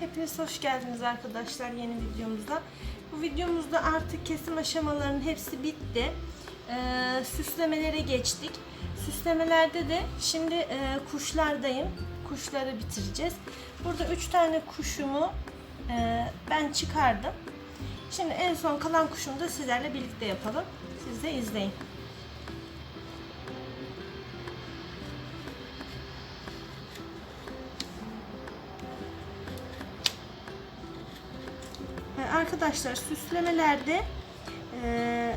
Hepiniz hoş geldiniz arkadaşlar yeni videomuza. Bu videomuzda artık kesim aşamalarının hepsi bitti. Ee, süslemelere geçtik. Süslemelerde de şimdi e, kuşlardayım. Kuşları bitireceğiz. Burada 3 tane kuşumu e, ben çıkardım. Şimdi en son kalan kuşumu da sizlerle birlikte yapalım. Siz de izleyin. Arkadaşlar süslemelerde e,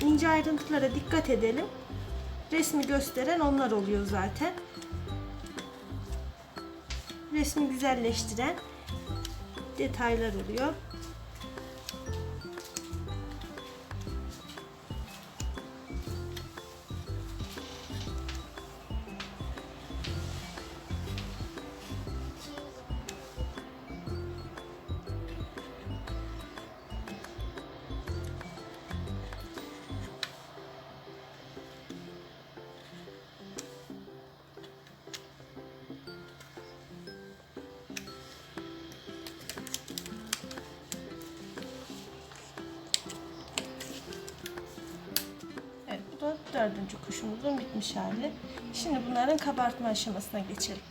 ince ayrıntılara dikkat edelim. Resmi gösteren onlar oluyor zaten. Resmi güzelleştiren detaylar oluyor. Dördüncü kuşumuzun bitmiş hali. Şimdi bunların kabartma aşamasına geçelim.